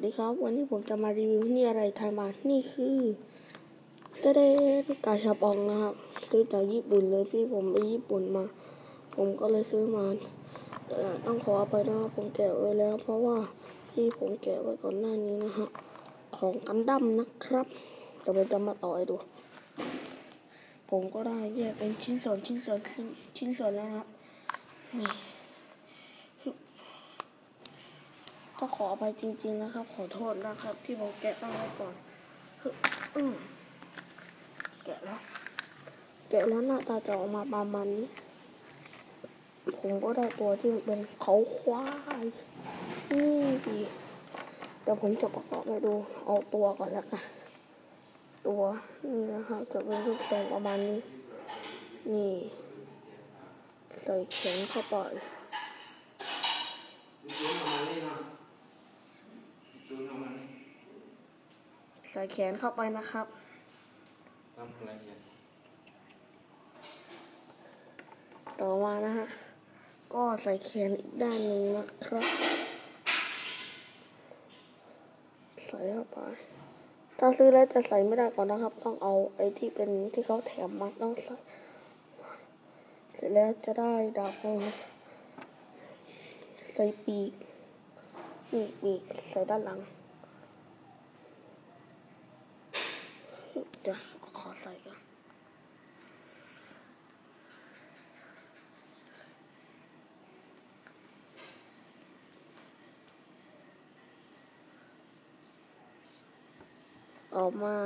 สวัสดีครับวันนี้ผมจะมารีวิวนี่อะไรไทยมา นี่คือเตเดกาชาปองนะครับ ซื้อจากญี่ปุ่นเลยพี่ผมไปญี่ปุ่นมา ผมก็เลยซื้อมาแต่ต้องขออภัยนะครับผมแกะไว้แล้ว เพราะว่าพี่ผมแกะไว้ก่อนหน้านี้นะฮะของกันดั้มนะครับแต่ผมจะมาต่อให้ดู ผมก็ได้แยกเป็นชิ้นส่วนชิ้นส่วนชิ้นชิ้นส่วนแล้วนะครับ นี่ต้องขออภัยจริง ๆ นะครับ ขอโทษนะครับ ที่ผมแกะตั้งไว้ก่อนคืออืมแกะแล้ว แกะแล้วหน้าตาจะออกมาประมาณนี้ ผมก็ได้ตัวที่เป็นเขาควายนี่ดีเดี๋ยวผมจะประกอบให้ดูเอาตัวก่อนแล้วกันตัวนี่นะครับจะเป็นรูปทรงประมาณนี้ นี่ ใส่แขนเข้าไป จูนทำมานี่นะจูนทำมานี่ ใส่แขนเข้าไปนะครับทำละเอียดต่อมานะฮะ ก็ใส่แขนอีกด้านหนึ่งนะครับ ใส่เข้าไป ถ้าซื้อแล้วจะใส่ไม่ได้ก่อนนะครับ ต้องเอาไอ้ที่เป็นที่เขาแถมมาต้องใส่ เสร็จแล้วจะได้ดาบของเราใส่ปีก นี่ปีกใส่ด้านหลัง ดี๋ยวขอใส่ก่อนออกมา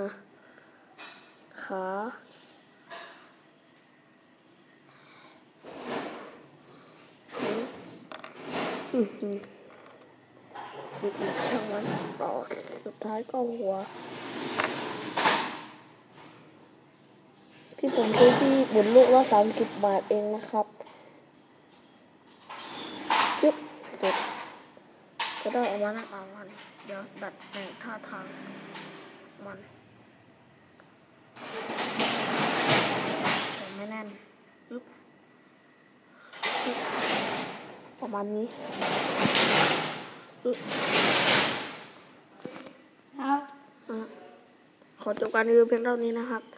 ขาอือหืออีกช่างมันต่อสุดท้ายก็หัว ที่ผมซื้อที่ญี่ปุ่นลูกละสามสิบบาทเองนะครับจึ๊บเสร็จก็ได้ออกมาหน้าตามันเดี๋ยวดัดแต่งท่าทางมันแต่ไม่แน่นปึ๊บปึ๊บประมาณนี้ปึ๊บครับอะขอจบการรีวิวเพียงเท่านี้นะครับ